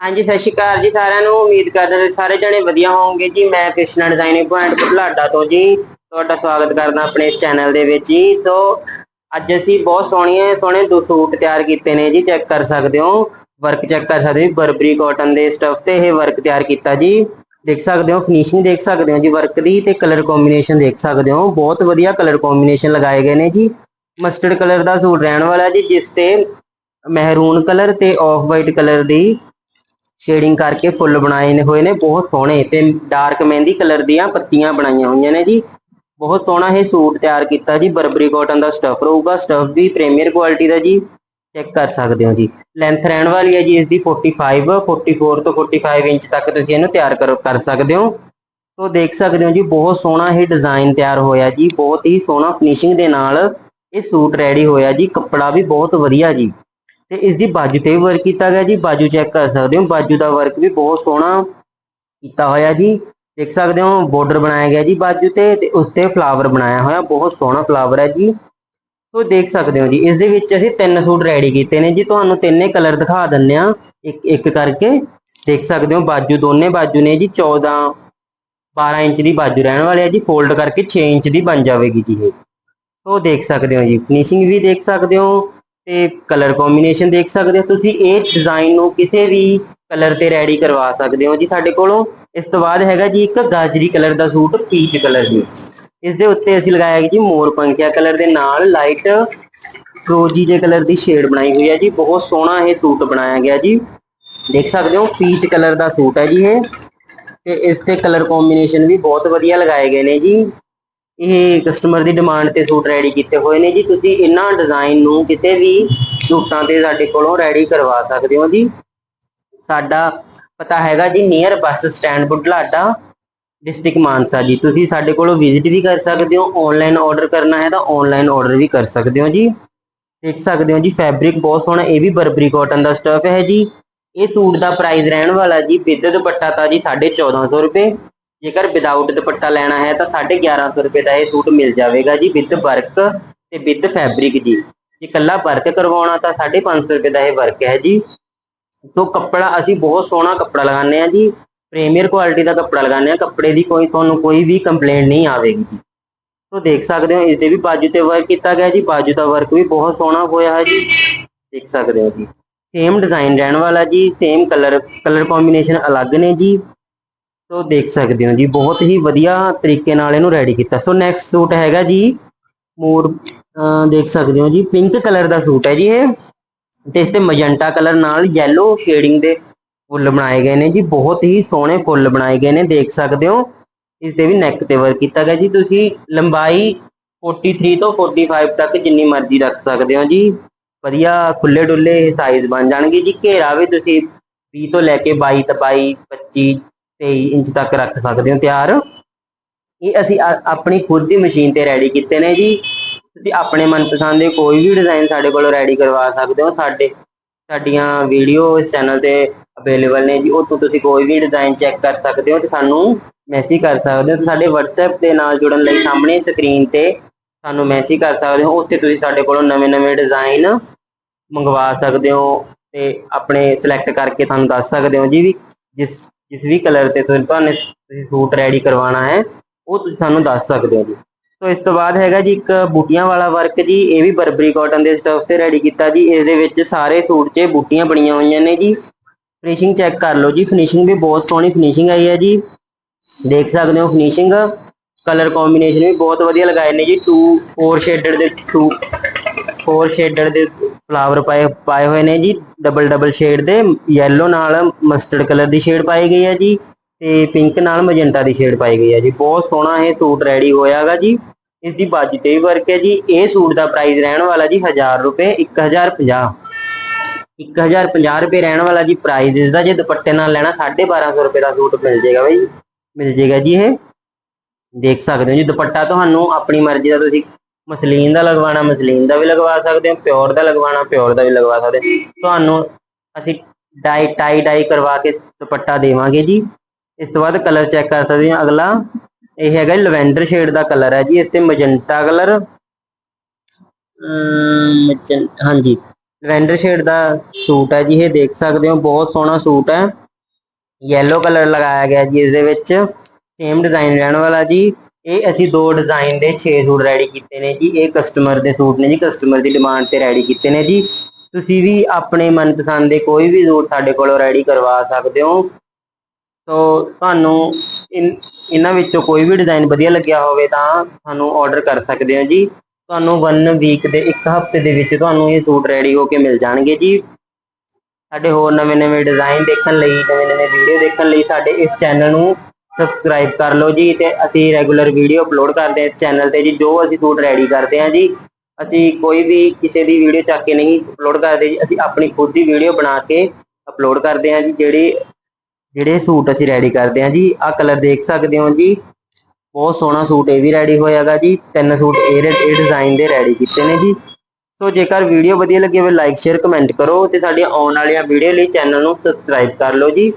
ਹਾਂਜੀ, ਸਤਿ ਸ਼੍ਰੀ ਅਕਾਲ ਜੀ ਸਾਰਿਆਂ ਨੂੰ। ਉਮੀਦ ਕਰਦਾ ਹਾਂ ਸਾਰੇ ਜਣੇ ਵਧੀਆ ਹੋਵੋਗੇ ਜੀ। ਮੈਂ ਕ੍ਰਿਸ਼ਨਾ ਡਿਜ਼ਾਈਨਿੰਗ ਪੁਆਇੰਟ ਭਲਾਡਾ ਤੋਂ ਜੀ। ਤੁਹਾਡਾ ਸਵਾਗਤ ਕਰਦਾ ਆਪਣੇ ਇਸ ਚੈਨਲ ਦੇ ਵਿੱਚ ਜੀ। ਸੋ, ਅੱਜ ਅਸੀਂ ਬਹੁਤ ਸੋਹਣੀਆਂ, ਸੋਹਣੇ ਦੋ ਸੂਟ ਤਿਆਰ ਕੀਤੇ ਨੇ ਜੀ। ਚੈੱਕ ਕਰ ਸਕਦੇ ਹੋ। ਵਰਕ ਚੈੱਕ ਕਰ ਸਕਦੇ ਹੋ ਬਰਬਰੀ ਕਾਟਨ ਦੇ ਸਟਫ ਤੇ ਇਹ ਵਰਕ ਤਿਆਰ ਕੀਤਾ ਜੀ। ਦੇਖ ਸਕਦੇ ਹੋ ਫਿਨਿਸ਼ਿੰਗ ਦੇਖ ਸਕਦੇ ਹੋ ਜੀ ਵਰਕ ਦੀ ਤੇ ਕਲਰ ਕੰਬੀਨੇਸ਼ਨ ਦੇਖ ਸਕਦੇ ਹੋ। ਬਹੁਤ ਵਧੀਆ ਕਲਰ ਕੰਬੀਨੇਸ਼ਨ ਲਗਾਏ ਗਏ ਨੇ ਜੀ। ਮਸਟਰਡ ਕਲਰ ਦਾ ਸੂਟ ਰਹਿਣ ਵਾਲਾ ਜੀ, ਜਿਸ ਤੇ ਮਹਿਰੂਨ ਕਲਰ ਤੇ ਆਫ ਵਾਈਟ ਕਲਰ ਦੀ ਸ਼ੇਡਿੰਗ ਕਰਕੇ ਫੁੱਲ ਬਣਾਏ ਨੇ, ਹੋਏ ਨੇ, ਬਹੁਤ ਸੋਹਣੇ। ਤੇ ਡਾਰਕ ਮਹਿੰਦੀ ਕਲਰ ਦੀਆਂ ਪੱਤੀਆਂ ਬਣਾਈਆਂ ਹੋਈਆਂ ਨੇ ਜੀ। ਬਹੁਤ ਸੋਹਣਾ ਇਹ ਸੂਟ ਤਿਆਰ ਕੀਤਾ ਜੀ। ਬਰਬਰੀ ਕਾਟਨ ਦਾ ਸਟਫ ਰਹੂਗਾ। ਸਟਫ ਵੀ ਪ੍ਰੀਮੀਅਰ ਕੁਆਲਿਟੀ ਦਾ ਜੀ। ਚੈੱਕ ਕਰ ਸਕਦੇ ਹੋ ਜੀ। ਲੈਂਥ ਰਹਿਣ ਵਾਲੀ ਹੈ ਜੀ ਇਸ ਦੀ 45 44 ਤੋਂ 45 ਇੰਚ ਤੱਕ ਤੁਸੀਂ ਇਹਨੂੰ ਤਿਆਰ ਕਰ ਕਰ ਸਕਦੇ ਹੋ। ਤੋ ਦੇਖ ਸਕਦੇ ਹੋ ਜੀ, ਬਹੁਤ ਸੋਹਣਾ ਇਹ ਡਿਜ਼ਾਈਨ ਤਿਆਰ ਹੋਇਆ ਜੀ। ਬਹੁਤ ਹੀ ਸੋਹਣਾ ਫਿਨਿਸ਼ਿੰਗ ਦੇ ਨਾਲ ਇਹ ਸੂਟ ਰੈਡੀ ਹੋਇਆ ਜੀ। ਕੱਪੜਾ ਵੀ ਬਹੁਤ ਵਧੀਆ ਜੀ। ਤੇ ਇਸ ਦੀ ਬਾਜੂ ਤੇ ਵੀ ਵਰਕ ਕੀਤਾ ਗਿਆ ਜੀ, ਬਾਜੂ ਚੈੱਕ ਕਰ ਸਕਦੇ ਹੋ, ਬਾਜੂ ਦਾ ਵਰਕ ਵੀ ਬਹੁਤ ਸੋਹਣਾ ਕੀਤਾ ਹੋਇਆ ਜੀ, ਦੇਖ ਸਕਦੇ ਹੋ ਬਾਰਡਰ ਬਣਾਇਆ ਗਿਆ ਜੀ ਬਾਜੂ ਤੇ ਤੇ ਉੱਤੇ ਫਲਾਵਰ ਬਣਾਇਆ ਹੋਇਆ, ਬਹੁਤ ਸੋਹਣਾ ਫਲਾਵਰ ਹੈ ਜੀ। ਸੋ ਦੇਖ ਸਕਦੇ ਹੋ ਜੀ ਇਸ ਦੇ ਵਿੱਚ ਅਸੀਂ ਤਿੰਨ ਸੂਟ ਰੈਡੀ ਕੀਤੇ ਨੇ ਜੀ, ਤੁਹਾਨੂੰ ਤਿੰਨੇ ਕਲਰ ਦਿਖਾ ਦਿੰਨੇ ਆ ਇੱਕ ਇੱਕ ਕਰਕੇ। ਦੇਖ ਸਕਦੇ ਹੋ, ਬਾਜੂ ਦੋਨੇ ਬਾਜੂ ਨੇ ਜੀ 14 12 ਇੰਚ ਦੀ ਬਾਜੂ ਰਹਿਣ ਵਾਲੀ ਹੈ ਜੀ ਫੋਲਡ ਕਰਕੇ 6 ਇੰਚ ਦੀ ਬਣ ਜਾਵੇਗੀ ਜੀ ਇਹ। ਸੋ ਦੇਖ ਸਕਦੇ ਹੋ ਜੀ ਫਿਨਿਸ਼ਿੰਗ ਵੀ ਦੇਖ ਸਕਦੇ ਹੋ ਤੇ ਕਲਰ ਕੰਬੀਨੇਸ਼ਨ ਦੇਖ ਸਕਦੇ ਹੋ। ਤੁਸੀਂ ਇਹ ਡਿਜ਼ਾਈਨ ਨੂੰ ਕਿਸੇ ਵੀ ਕਲਰ ਤੇ ਰੈਡੀ ਕਰਵਾ ਸਕਦੇ ਹੋ। ਜੀ, ਸਾਡੇ ਕੋਲੋਂ ਇਸ ਤੋਂ ਬਾਅਦ ਹੈਗਾ ਜੀ ਇੱਕ ਗਾਜਰੀ ਕਲਰ ਦਾ ਸੂਟ ਪੀਚ ਕਲਰ ਦੀ। ਇਸ ਦੇ ਉੱਤੇ ਅਸੀਂ ਲਗਾਇਆ ਜੀ ਮੋਰ ਪੰਖਿਆ ਕਲਰ ਦੇ ਨਾਲ ਲਾਈਟ ਫਰੋਜੀ ਜੇ ਕਲਰ ਦੀ ਸ਼ੇਡ ਬਣਾਈ ਹੋਈ ਹੈ ਜੀ। ਬਹੁਤ ਸੋਹਣਾ ਇਹ ਸੂਟ ਬਣਾਇਆ ਗਿਆ ਜੀ। ਦੇਖ ਸਕਦੇ ਹੋ ਪੀਚ ਕਲਰ ਦਾ ਸੂਟ ਹੈ ਜੀ ਇਹ। ਤੇ ਇਸ ਤੇ ਕਲਰ ਕੰਬੀਨੇਸ਼ਨ ਵੀ ਬਹੁਤ ਵਧੀਆ ਲਗਾਏ ਗਏ ਨੇ ਜੀ। ਇਹ ਕਸਟਮਰ ਦੀ ਡਿਮਾਂਡ ਤੇ ਸੂਟ ਰੈਡੀ ਕੀਤੇ ਹੋਏ ਨੇ ਜੀ। ਤੁਸੀਂ ਇਹਨਾਂ ਡਿਜ਼ਾਈਨ ਨੂੰ ਕਿਤੇ ਵੀ ਸੂਟਾਂ ਤੇ ਸਾਡੇ ਕੋਲੋਂ ਰੈਡੀ ਕਰਵਾ ਸਕਦੇ ਹੋ ਜੀ। ਸਾਡਾ ਪਤਾ ਹੈਗਾ ਜੀ near bus stand Budhlada district Mansa ਜੀ। ਤੁਸੀਂ ਸਾਡੇ ਕੋਲੋਂ ਵਿਜ਼ਿਟ ਵੀ ਕਰ ਸਕਦੇ ਹੋ ਆਨਲਾਈਨ ਆਰਡਰ ਕਰਨਾ ਹੈ ਤਾਂ ਆਨਲਾਈਨ ਆਰਡਰ ਵੀ ਕਰ ਸਕਦੇ ਹੋ ਜੀ। ਦੇਖ ਸਕਦੇ ਹੋ ਜੀ ਫੈਬਰਿਕ ਬਹੁਤ ਸੋਹਣਾ, ਇਹ ਵੀ ਬਰਬਰੀ ਕਾਟਨ ਦਾ ਸਟਫ ਹੈ ਜੀ। ਇਹ ਸੂਟ ਦਾ ਪ੍ਰਾਈਸ ਰਹਿਣ ਵਾਲਾ ਜੀ ਵਿਦ ਦੁਪੱਟਾ ਤਾਂ ਜੀ 1450 ਰੁਪਏ। ਜੇਕਰ ਵਿਦਆਊਟ ਦੁਪੱਟਾ ਲੈਣਾ ਹੈ ਤਾਂ 1150 ਰੁਪਏ ਦਾ ਇਹ ਸੂਟ ਮਿਲ ਜਾਵੇਗਾ ਜੀ ਵਿਦ ਵਰਕ ਤੇ ਵਿਦ ਫੈਬਰਿਕ ਜੀ। ਜੇ ਕੱਲਾ ਵਰਕ ਕਰਵਾਉਣਾ ਤਾਂ 550 ਰੁਪਏ ਦਾ ਇਹ ਵਰਕ ਹੈ ਜੀ। ਸੋ ਕੱਪੜਾ ਅਸੀਂ ਬਹੁਤ ਸੋਹਣਾ ਕੱਪੜਾ ਲਗਾਉਂਦੇ ਆ ਜੀ। ਪ੍ਰੀਮੀਅਰ ਕੁਆਲਿਟੀ ਦਾ ਕੱਪੜਾ ਲਗਾਉਂਦੇ ਆ ਕੱਪੜੇ ਦੀ ਕੋਈ ਤੁਹਾਨੂੰ ਕੋਈ ਵੀ ਕੰਪਲੇਂਟ ਨਹੀਂ ਆਵੇਗੀ ਜੀ। ਸੋ ਦੇਖ ਸਕਦੇ ਹੋ ਇਸ ਦੇ ਵੀ ਬਾਜੂ ਤੇ ਵਰਕ ਕੀਤਾ ਗਿਆ ਜੀ। ਬਾਜੂ ਦਾ ਵਰਕ ਵੀ ਬਹੁਤ ਸੋਹਣਾ ਹੋਇਆ ਹੈ ਜੀ। ਦੇਖ ਸਕਦੇ ਹੋ ਜੀ। ਸੇਮ ਡਿਜ਼ਾਈਨ ਰਹਿਣ ਵਾਲਾ ਜੀ। ਸੇਮ ਕਲਰ ਕਲਰ ਕੰਬੀਨੇਸ਼ਨ ਅਲੱਗ ਨੇ ਜੀ। ਸੋ ਦੇਖ ਸਕਦੇ ਹੋ ਜੀ, ਬਹੁਤ ਹੀ ਵਧੀਆ ਤਰੀਕੇ ਨਾਲ ਇਹਨੂੰ ਰੈਡੀ ਕੀਤਾ। ਸੋ ਨੈਕਸਟ ਸੂਟ ਹੈਗਾ ਜੀ, ਮੋਰ ਦੇਖ ਸਕਦੇ ਹੋ ਜੀ ਪਿੰਕ ਕਲਰ ਦਾ ਸੂਟ ਹੈ ਜੀ ਇਹ। ਤੇ ਇਸ ਤੇ ਮਜੰਟਾ ਕਲਰ ਨਾਲ ਯੈਲੋ ਸ਼ੇਡਿੰਗ ਦੇ ਫੁੱਲ ਬਣਾਏ ਗਏ ਨੇ ਜੀ, ਬਹੁਤ ਹੀ ਸੋਹਣੇ ਫੁੱਲ ਬਣਾਏ ਗਏ ਨੇ, ਦੇਖ ਸਕਦੇ ਹੋ। ਇਸ ਦੇ ਵੀ ਨੈਕ ਤੇ ਵਰਕ ਕੀਤਾ ਗਿਆ ਜੀ, ਤੁਸੀਂ ਲੰਬਾਈ 43 ਤੋਂ 45 ਤੱਕ ਜਿੰਨੀ ਮਰਜ਼ੀ ਰੱਖ ਸਕਦੇ ਹੋ ਜੀ। ਵਧੀਆ ਖੁੱਲੇ ਡੁੱਲੇ ਸਾਈਜ਼ ਬਣ ਜਾਣਗੇ ਜੀ, ਘੇਰਾ ਵੀ ਤੁਸੀਂ 20 ਤੋਂ ਲੈ ਕੇ 22 22 25 23 ਇੰਚ ਤੱਕ ਰੱਖ ਸਕਦੇ ਹੋ ਤਿਆਰ। ਇਹ ਅਸੀਂ ਆ- ਆਪਣੀ ਖੁਦ ਦੀ ਮਸ਼ੀਨ ਤੇ ਰੈਡੀ ਕੀਤੇ ਨੇ ਜੀ। ਤੁਸੀਂ ਆਪਣੇ ਮਨਪਸੰਦ ਦੇ ਕੋਈ ਵੀ ਡਿਜ਼ਾਈਨ ਸਾਡੇ ਕੋਲੋਂ ਰੈਡੀ ਕਰਵਾ ਸਕਦੇ ਹੋ। ਸਾਡੇ, ਸਾਡੀਆਂ ਵੀਡੀਓ ਇਸ ਚੈਨਲ ਤੇ ਅਵੇਲੇਬਲ ਨੇ ਜੀ। ਉਹ ਤੋਂ ਤੁਸੀਂ ਕੋਈ ਵੀ ਡਿਜ਼ਾਈਨ ਚੈੱਕ ਕਰ ਸਕਦੇ ਹੋ ਤੇ ਸਾਨੂੰ ਮੈਸੇਜ ਕਰ ਸਕਦੇ ਹੋ। ਤੇ ਸਾਡੇ WhatsApp ਦੇ ਨਾਲ ਜੁੜਨ ਲਈ ਸਾਹਮਣੇ ਸਕਰੀਨ ਤੇ ਸਾਨੂੰ ਮੈਸੇਜ ਕਰ ਸਕਦੇ ਹੋ। ਉੱਥੇ ਤੁਸੀਂ ਸਾਡੇ ਕੋਲੋਂ ਨਵੇਂ-ਨਵੇਂ ਡਿਜ਼ਾਈਨ ਮੰਗਵਾ ਸਕਦੇ ਹੋ ਤੇ ਆਪਣੇ ਸਿਲੈਕਟ ਕਰਕੇ ਤੁਹਾਨੂੰ ਦੱਸ ਸਕਦੇ ਹੋ ਜੀ ਵੀ ਜਿਸ ਜਿਸ ਵੀ ਕਲਰ ਤੇ ਤੁਸੀਂ ਤੁਹਾਨੂੰ ਤੁਸੀਂ ਸੂਟ ਰੈਡੀ ਕਰਵਾਉਣਾ ਹੈ, ਉਹ ਤੁਸੀਂ ਸਾਨੂੰ ਦੱਸ ਸਕਦੇ ਹੋ ਜੀ। ਸੋ ਇਸ ਤੋਂ ਬਾਅਦ ਹੈਗਾ ਜੀ ਇੱਕ ਬੂਟੀਆਂ ਵਾਲਾ ਵਰਕ ਜੀ, ਇਹ ਵੀ ਬਰਬਰੀ ਕਾਟਨ ਦੇ ਸਟਫ ਤੇ ਰੈਡੀ ਕੀਤਾ ਜੀ। ਇਸ ਦੇ ਵਿੱਚ ਸਾਰੇ ਸੂਟ 'ਚ ਬੂਟੀਆਂ ਬਣੀਆਂ ਹੋਈਆਂ ਨੇ ਜੀ। ਫਿਨਿਸ਼ਿੰਗ ਚੈੱਕ ਕਰ ਲਓ ਜੀ ਫਿਨਿਸ਼ਿੰਗ ਵੀ ਬਹੁਤ ਸੋਹਣੀ ਫਿਨਿਸ਼ਿੰਗ ਆਈ ਹੈ ਜੀ। ਦੇਖ ਸਕਦੇ ਹੋ ਫਿਨਿਸ਼ਿੰਗ ਕਲਰ ਕੰਬੀਨੇਸ਼ਨ ਵੀ ਬਹੁਤ ਵਧੀਆ ਲਗਾਏ ਨੇ ਜੀ। 2 4 ਸ਼ੇਡਡ ਦੇ 2 4 ਸ਼ੇਡਡ ਦੇ ਫਲਾਵਰ ਪਾਏ ਪਾਏ ਹੋਏ ਨੇ ਜੀ ਡਬਲ ਡਬਲ ਸ਼ੇਡ ਦੇ ਯੈਲੋ ਨਾਲ ਮਸਟਰਡ ਕਲਰ ਦੀ ਸ਼ੇਡ ਪਾਈ ਗਈ ਹੈ ਜੀ ਤੇ ਪਿੰਕ ਨਾਲ ਮਜੰਟਾ ਦੀ ਸ਼ੇਡ ਪਾਈ ਗਈ ਹੈ ਜੀ। ਬਹੁਤ ਸੋਹਣਾ ਇਹ ਸੂਟ ਰੈਡੀ ਹੋਇਆਗਾ ਜੀ। ਇਸ ਦੀ ਬਾਜੂ ਤੇ ਵੀ ਵਰਕ ਹੈ ਜੀ। ਇਹ ਸੂਟ ਦਾ ਪ੍ਰਾਈਸ ਰਹਿਣ ਵਾਲਾ ਜੀ 1000 ਰੁਪਏ 1050 1050 ਰੁਪਏ ਰਹਿਣ ਵਾਲਾ ਜੀ ਪ੍ਰਾਈਸ ਇਸ ਦਾ ਜੇ ਦੁਪੱਟੇ ਨਾਲ ਲੈਣਾ 1250 ਰੁਪਏ ਦਾ ਸੂਟ ਮਿਲ ਜਾਏਗਾ ਬਈ। ਮਿਲ ਜਾਏਗਾ ਜੀ ਇਹ। ਦੇਖ ਸਕਦੇ ਹੋ ਜੀ, ਦੁਪੱਟਾ ਤੁਹਾਨੂੰ ਆਪਣੀ ਮਰਜ਼ੀ ਦਾ ਤੁਸੀਂ ਮਸਲੀਨ ਦਾ ਲਗਵਾਉਣਾ, ਮਸਲੀਨ ਦਾ ਵੀ ਲਗਵਾ ਸਕਦੇ ਹੋ, ਪਿਓਰ ਦਾ ਲਗਵਾਉਣਾ, ਪਿਓਰ ਦਾ ਵੀ ਲਗਵਾ ਸਕਦੇ ਤੁਹਾਨੂੰ ਅਸੀਂ ਡਾਈ, ਟਾਈ, ਡਾਈ ਕਰਵਾ ਕੇ ਦੁਪੱਟਾ ਦੇਵਾਂਗੇ ਜੀ। ਇਸ ਤੋਂ ਬਾਅਦ ਕਲਰ ਚੈੱਕ ਕਰ ਸਕਦੇ ਹੋ ਅਗਲਾ। ਇਹ ਹੈਗਾ ਲਵੈਂਡਰ ਸ਼ੇਡ ਦਾ ਕਲਰ ਹੈ ਜੀ, ਇਸ ਤੇ ਮਜੰਟਾ ਕਲਰ। ਹਾਂਜੀ। ਲਵੈਂਡਰ ਸ਼ੇਡ ਦਾ ਸੂਟ ਹੈ ਜੀ, ਇਹ ਦੇਖ ਸਕਦੇ ਹੋ, ਬਹੁਤ ਸੋਹਣਾ ਸੂਟ ਹੈ। ਯੈਲੋ ਕਲਰ ਲਗਾਇਆ ਗਿਆ ਜੀ, ਇਸ ਦੇ ਵਿੱਚ। ਸੇਮ ਡਿਜ਼ਾਈਨ ਰਹਿਣ ਵਾਲਾ ਜੀ। ਇਹ ਅਸੀਂ ਦੋ ਡਿਜ਼ਾਈਨ ਦੇ 6 ਸੂਟ ਰੈਡੀ ਕੀਤੇ ਨੇ ਜੀ, ਇਹ ਕਸਟਮਰ ਦੇ ਸੂਟ ਨੇ ਜੀ ਕਸਟਮਰ ਦੀ ਡਿਮਾਂਡ ਤੇ ਰੈਡੀ ਕੀਤੇ ਨੇ ਜੀ। ਤੁਸੀਂ ਵੀ ਆਪਣੇ ਮਨਪਸੰਦ ਦੇ ਕੋਈ ਵੀ ਸੂਟ ਸਾਡੇ ਕੋਲੋਂ ਰੈਡੀ ਕਰਵਾ ਸਕਦੇ ਹੋ। ਸੋ ਤੁਹਾਨੂੰ ਇਨ- ਇਹਨਾਂ ਵਿੱਚੋਂ ਕੋਈ ਵੀ ਡਿਜ਼ਾਈਨ ਵਧੀਆ ਲੱਗਿਆ ਹੋਵੇ ਤਾਂ ਤੁਹਾਨੂੰ ਆਰਡਰ ਕਰ ਸਕਦੇ ਹੋ ਜੀ। ਤੁਹਾਨੂੰ 1 ਵੀਕ ਦੇ, ਇੱਕ ਹਫ਼ਤੇ ਦੇ ਵਿੱਚ ਤੁਹਾਨੂੰ ਇਹ ਸੂਟ ਰੈਡੀ ਹੋ ਕੇ ਮਿਲ ਜਾਣਗੇ ਜੀ। ਸਾਡੇ ਹੋਰ ਨਵੇਂ-ਨਵੇਂ ਡਿਜ਼ਾਈਨ ਦੇਖਣ ਲਈ, ਨਵੇਂ-ਨਵੇਂ ਵੀਡੀਓ ਦੇਖਣ ਲਈ ਸਾਡੇ ਇਸ ਚੈਨਲ ਨੂੰ ਸਬਸਕ੍ਰਾਈਬ ਕਰ ਲਓ ਜੀ ਤੇ ਅਸੀਂ ਰੈਗੂਲਰ ਵੀਡੀਓ ਅਪਲੋਡ ਕਰਦੇ ਹਾਂ ਇਸ ਚੈਨਲ ਤੇ ਜੀ, ਜੋ ਅਸੀਂ ਸੂਟ ਰੈਡੀ ਕਰਦੇ ਹਾਂ ਜੀ। ਅਸੀਂ ਕੋਈ ਵੀ ਕਿਸੇ ਦੀ ਵੀਡੀਓ ਚੱਕ ਕੇ ਨਹੀਂ ਅਪਲੋਡ ਕਰਦੇ ਜੀ, ਅਸੀਂ ਆਪਣੀ ਖੁਦ ਦੀ ਵੀਡੀਓ ਬਣਾ ਕੇ ਅਪਲੋਡ ਕਰਦੇ ਹਾਂ ਜੀ, ਜਿਹੜੇ ਜਿਹੜੇ ਸੂਟ ਅਸੀਂ ਰੈਡੀ ਕਰਦੇ ਹਾਂ ਜੀ। ਆਹ ਕਲਰ ਦੇਖ ਸਕਦੇ ਹੋ ਜੀ। ਬਹੁਤ ਸੋਹਣਾ ਸੂਟ ਇਹ ਵੀ ਰੈਡੀ ਹੋਇਆਗਾ ਜੀ। ਤਿੰਨ ਸੂਟ ਇਹ ਇਹ ਡਿਜ਼ਾਈਨ ਦੇ ਰੈਡੀ ਕੀਤੇ ਨੇ ਜੀ। ਸੋ ਜੇਕਰ ਵੀਡੀਓ ਵਧੀਆ ਲੱਗੀ ਹੋਵੇ ਲਾਈਕ ਸ਼ੇਅਰ ਕਮੈਂਟ ਕਰੋ ਤੇ ਸਾਡੀਆਂ ਆਉਣ ਵਾਲੀਆਂ ਵੀਡੀਓ ਲਈ ਚੈਨਲ ਨੂੰ ਸਬਸਕ੍ਰਾਈਬ ਕਰ ਲਓ ਜੀ।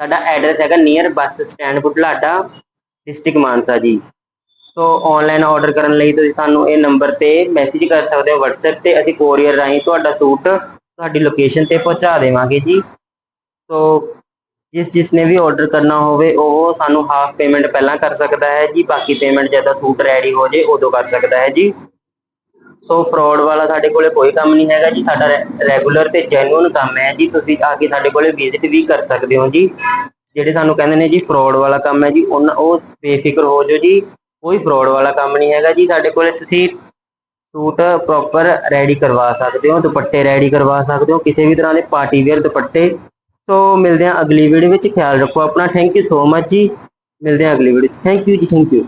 ਸਾਡਾ ਐਡਰੈਸ ਹੈਗਾ near bus stand Budhlada district Mansa ਜੀ। ਸੋ ਆਨਲਾਈਨ ਆਰਡਰ ਕਰਨ ਲਈ ਤੁਸੀਂ ਸਾਨੂੰ ਇਹ ਨੰਬਰ ਤੇ ਮੈਸੇਜ ਕਰ ਸਕਦੇ ਹੋ WhatsApp ਤੇ, ਅਸੀਂ ਕੋਰੀਅਰ ਰਾਹੀਂ ਤੁਹਾਡਾ ਸੂਟ ਤੁਹਾਡੀ ਲੋਕੇਸ਼ਨ ਤੇ ਪਹੁੰਚਾ ਦੇਵਾਂਗੇ ਜੀ। ਸੋ ਜਿਸ ਜਿਸ ਨੇ ਵੀ ਆਰਡਰ ਕਰਨਾ ਹੋਵੇ, ਉਹ ਸਾਨੂੰ ਹਾਫ ਪੇਮੈਂਟ ਪਹਿਲਾਂ ਕਰ ਸਕਦਾ ਹੈ ਜੀ, ਬਾਕੀ ਪੇਮੈਂਟ ਜਦੋਂ ਸੂਟ ਰੈਡੀ ਹੋ ਜੇ, ਉਦੋਂ ਕਰ ਸਕਦਾ ਹੈ ਜੀ। ਸੋ ਫਰਾਡ ਵਾਲਾ ਸਾਡੇ ਕੋਲੇ ਕੋਈ ਕੰਮ ਨਹੀਂ ਹੈਗਾ ਜੀ, ਸਾਡਾ ਰੈਗੂਲਰ ਤੇ ਜੈਨੂਇਨ ਕੰਮ ਹੈ ਜੀ, ਤੁਸੀਂ ਆ ਕੇ ਸਾਡੇ ਕੋਲੇ ਵਿਜ਼ਿਟ ਵੀ ਕਰ ਸਕਦੇ ਹੋ ਜੀ। ਜਿਹੜੇ ਸਾਨੂੰ ਕਹਿੰਦੇ ਨੇ ਜੀ ਫਰਾਡ ਵਾਲਾ ਕੰਮ ਹੈ ਜੀ, ਉਹਨਾਂ ਉਹ ਬੇਫਿਕਰ ਹੋ ਜਾਓ ਜੀ। ਕੋਈ ਫਰਾਡ ਵਾਲਾ ਕੰਮ ਨਹੀਂ ਹੈਗਾ ਜੀ, ਸਾਡੇ ਕੋਲੇ ਤੁਸੀਂ ਸੂਟ ਪ੍ਰੋਪਰ ਰੈਡੀ ਕਰਵਾ ਸਕਦੇ ਹੋ, ਦੁਪੱਟੇ ਰੈਡੀ ਕਰਵਾ ਸਕਦੇ ਹੋ, ਕਿਸੇ ਵੀ ਤਰ੍ਹਾਂ ਦੇ ਪਾਰਟੀ ਵੇਅਰ ਦੁਪੱਟੇ। ਸੋ ਮਿਲਦੇ ਹਾਂ ਅਗਲੀ ਵੀਡੀਓ ਵਿੱਚ, ਖਿਆਲ ਰੱਖੋ ਆਪਣਾ। ਥੈਂਕ ਯੂ ਸੋ ਮਚ ਜੀ। ਮਿਲਦੇ ਹਾਂ ਅਗਲੀ ਵੀਡੀਓ 'ਚ ਥੈਂਕ ਯੂ ਜੀ ਥੈਂਕ ਯੂ